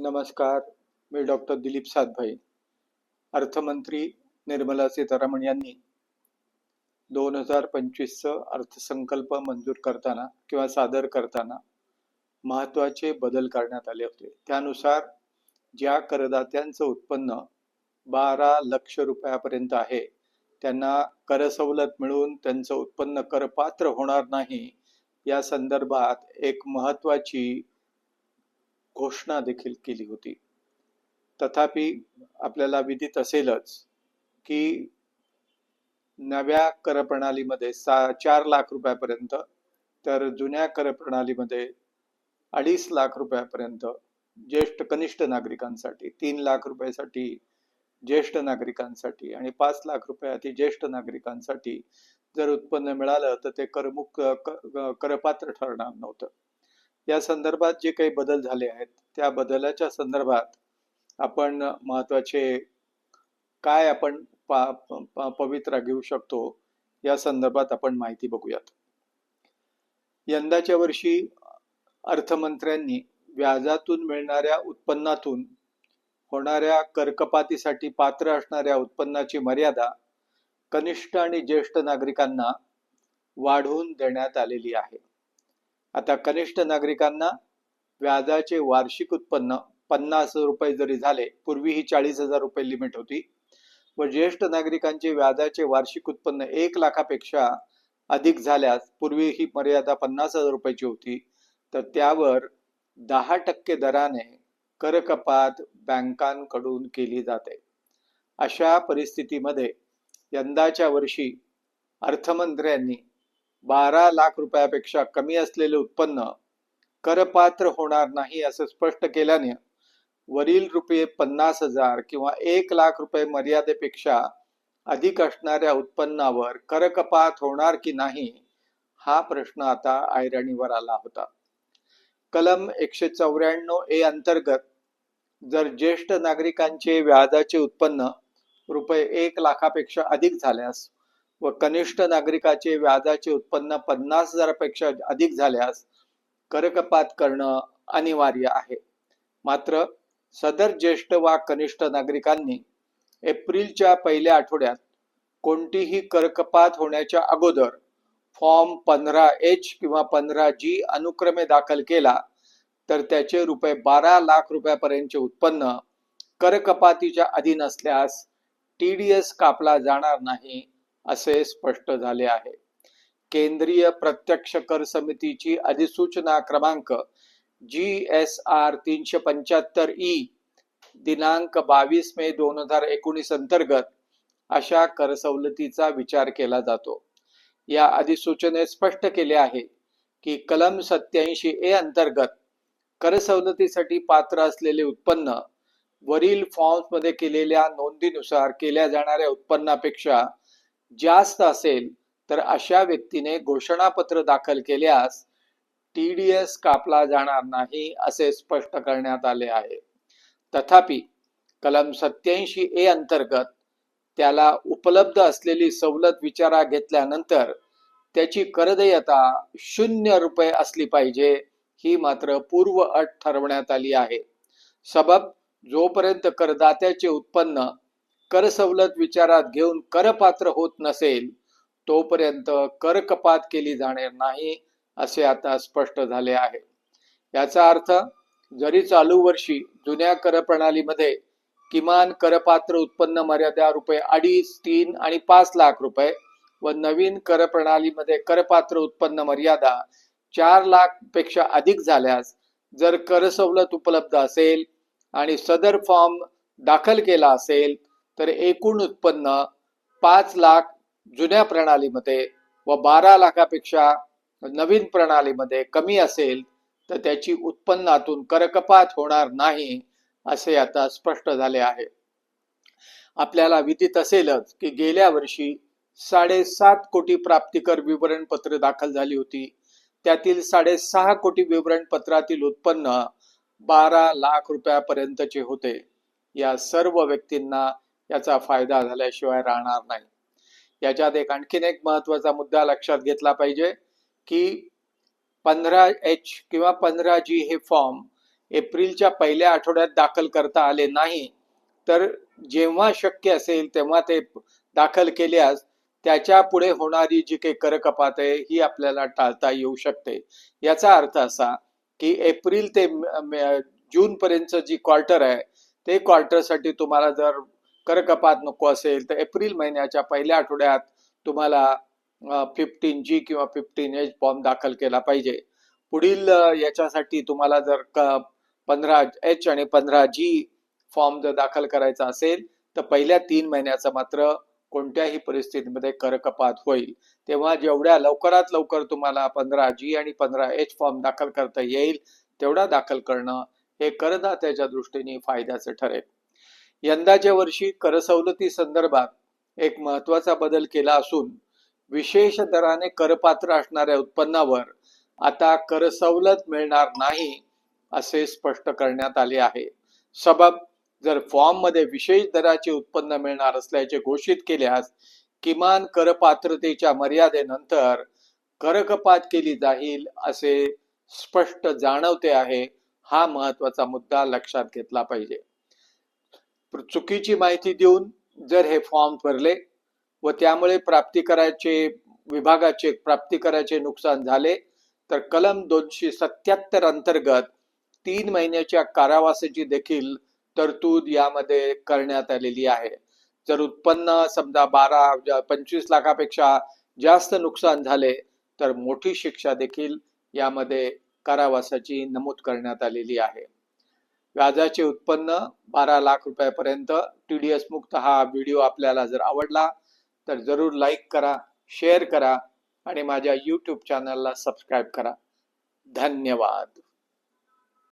नमस्कार. मी डॉक्टर दिलीप सातभाई अर्थमंत्री निर्मला सीतारामन यांनी दोन हजार पंचवीसचं अर्थसंकल्प मंजूर करताना किंवा सादर करताना महत्त्वाचे बदल करण्यात आले होते. त्यानुसार ज्या करदात्यांचं उत्पन्न बारा लक्ष रुपयापर्यंत आहे त्यांना कर सवलत मिळून त्यांचं उत्पन्न करपात्र होणार नाही या संदर्भात एक महत्त्वाची घोषणा देखील केली होती. तथापि आपल्याला विदित असेलच की नव्या कर प्रणालीमध्ये सा चार लाख रुपयापर्यंत तर जुन्या कर प्रणालीमध्ये अडीच लाख रुपयापर्यंत ज्येष्ठ कनिष्ठ नागरिकांसाठी तीन लाख रुपयासाठी ज्येष्ठ नागरिकांसाठी आणि पाच लाख रुपयासाठी ज्येष्ठ नागरिकांसाठी जर उत्पन्न मिळालं तर ते करमुक्त करपात्र ठरणार नव्हतं. या संदर्भात जे काही बदल झाले आहेत त्या बदलाच्या संदर्भात आपण महत्त्वाचे काय आपण पा- प- पवित्रा घेऊ शकतो या संदर्भात आपण माहिती बघूयात. यंदाच्या वर्षी अर्थमंत्र्यांनी व्याजातून मिळणाऱ्या उत्पन्नातून होणाऱ्या करकपातीसाठी पात्र असणाऱ्या उत्पन्नाची मर्यादा कनिष्ठ आणि ज्येष्ठ नागरिकांना वाढवून देण्यात आलेली आहे. आता कनिष्ठ नागरिकांना व्याजाचे वार्षिक उत्पन्न पन्नास रुपये जरी झाले पूर्वी ही चाळीस हजार रुपये लिमिट होती. व ज्येष्ठ नागरिकांचे व्याजाचे वार्षिक उत्पन्न एक लाखापेक्षा अधिक झाल्यास पूर्वी ही मर्यादा पन्नास हजार रुपयाची होती. तर त्यावर दहा टक्के दराने कर कपात बँकांकडून केली जाते. अशा परिस्थितीमध्ये यंदाच्या वर्षी अर्थमंत्र्यांनी बारा लाख रुपयापेक्षा कमी असलेले उत्पन्न करपात्र होणार नाही असं स्पष्ट केल्याने वरील रुपये पन्नास हजार किंवा एक लाख रुपये मर्यादेपेक्षा अधिक असणाऱ्या उत्पन्नावर करकपात होणार की नाही हा प्रश्न आता ऐरणीवर आला होता. कलम एकशे चौऱ्याण्णव ए अंतर्गत जर ज्येष्ठ नागरिकांचे व्याजाचे उत्पन्न रुपये एक लाखापेक्षा अधिक झाल्यास व कनिष्ठ नागरिकाचे व्याजाचे उत्पन्न पन्नास हजारापेक्षा अधिक झाल्यास करकपात करणं अनिवार्य आहे. मात्र सदर ज्येष्ठ वा कनिष्ठ नागरिकांनी एप्रिलच्या पहिल्या आठवड्यात कोणतीही करकपात होण्याच्या अगोदर फॉर्म पंधरा एच किंवा पंधरा जी अनुक्रमे दाखल केला तर त्याचे रुपये बारा लाख रुपयापर्यंतचे उत्पन्न करकपातीच्या अधीन असल्यास टी डी एस कापला जाणार नाही असे स्पष्ट झाले आहे. केंद्रीय प्रत्यक्ष कर समितीची अधिसूचना क्रमांक जी एस आर तीनशे पंच्याहत्तर ई दिनांक बावीस मे दोन हजार एकोणीस अंतर्गत अशा कर सवलतीचा विचार केला जातो. या अधिसूचनेत स्पष्ट केले आहे की कलम सत्याऐंशी ए अंतर्गत कर सवलतीसाठी पात्र असलेले उत्पन्न वरील फॉर्म्समध्ये केलेल्या नोंदीनुसार केल्या जाणाऱ्या उत्पन्नापेक्षा जास्त असेल तर अशा व्यक्तीने घोषणापत्र दाखल केल्यास टी डी एस कापला जाणार नाही असे स्पष्ट करण्यात आले आहे. तथापि कलम सत्याऐंशी ए अंतर्गत त्याला उपलब्ध असलेली सवलत विचारा घेतल्यानंतर त्याची करदेयता शून्य रुपये असली पाहिजे ही मात्र पूर्व अट ठरवण्यात आली आहे. सबब जोपर्यंत करदात्याचे उत्पन्न कर सवलत विचारात घेऊन करपात्र होत नसेल तोपर्यंत कर कपात केली जाणार नाही असे आता स्पष्ट झाले आहे. याचा अर्थ जरी चालू वर्षी जुन्या कर प्रणालीमध्ये किमान करपात्र उत्पन्न मर्यादा रुपये अडीच तीन आणि पाच लाख रुपये व नवीन कर प्रणालीमध्ये करपात्र उत्पन्न मर्यादा चार लाखपेक्षा अधिक झाल्यास जर कर सवलत उपलब्ध असेल आणि सदर फॉर्म दाखल केला असेल तर एकूण उत्पन्न पाच लाख जुन्या प्रणालीमध्ये व बारा लाखापेक्षा नवीन प्रणालीमध्ये कमी असेल तर त्याची उत्पन्नातून करकपात होणार नाही असे आता स्पष्ट झाले आहे. आपल्याला विदित असेलच की गेल्या वर्षी साडेसात कोटी प्राप्तिकर विवरणपत्र दाखल झाली होती. त्यातील साडेसहा कोटी विवरणपत्रातील उत्पन्न बारा लाख रुपयापर्यंतचे होते. या सर्व व्यक्तींना याचा फायदा झाल्याशिवाय राहणार नाही. याच्यात एक आणखीन एक महत्त्वाचा मुद्दा लक्षात घेतला पाहिजे की पंधरा एच किंवा पंधरा जी हे फॉर्म एप्रिलच्या पहिल्या आठवड्यात दाखल करता आले नाही तर जेव्हा शक्य असेल तेव्हा ते दाखल केल्यास त्याच्या पुढे होणारी जी काही कर कपात आहे ही आपल्याला टाळता येऊ शकते. याचा अर्थ असा की एप्रिल ते जून पर्यंत जी क्वार्टर आहे ते क्वार्टरसाठी तुम्हाला जर कर कपात नको असेल तर एप्रिल महिन्याच्या पहिल्या आठवड्यात तुम्हाला फिफ्टीन जी किंवा फिफ्टीन एच फॉर्म दाखल केला पाहिजे. पुढील याच्यासाठी तुम्हाला जर पंधरा एच आणि पंधरा जी फॉर्म जर दाखल करायचा असेल तर पहिल्या तीन महिन्याचा मात्र कोणत्याही परिस्थितीमध्ये कर कपात होईल. तेव्हा जेवढ्या लवकरात लवकर तुम्हाला पंधरा जी आणि पंधरा एच फॉर्म दाखल करता येईल तेवढा दाखल करणं हे करदात्याच्या दृष्टीने फायद्याचं ठरेल. यंदाच्या वर्षी कर सवलती संदर्भात एक महत्त्वाचा बदल केला असून विशेष दराने करपात्र असणाऱ्या उत्पन्नावर आता कर सवलत मिळणार नाही असे स्पष्ट करण्यात आले आहे. सबब जर फॉर्ममध्ये विशेष दराचे उत्पन्न मिळणार असल्याचे घोषित केल्यास किमान करपात्रतेच्या मर्यादेनंतर करकपात केली जाईल असे स्पष्ट जाणवते आहे. हा महत्त्वाचा मुद्दा लक्षात घेतला पाहिजे. चुकीची माहिती देऊन जर हे फॉर्म भरले व त्यामुळे प्राप्तिकराचे विभागाचे प्राप्तिकराचे नुकसान झाले तर कलम दोनशे सत्याहत्तर अंतर्गत तीन महिन्याच्या कारावासाची देखील तरतूद यामध्ये करण्यात आलेली आहे. जर उत्पन्न समजा बारा पंचवीस लाखापेक्षा जास्त नुकसान झाले तर मोठी शिक्षा देखील यामध्ये कारावासाची नमूद करण्यात आलेली आहे. व्याजाचे उत्पन्न बारा लाख रुपयापर्यंत. टी डी एस मुक्त हा व्हिडिओ आपल्याला जर आवडला तर जरूर लाईक करा शेअर करा आणि माझ्या यूट्यूब चॅनलला सबस्क्राईब करा. धन्यवाद.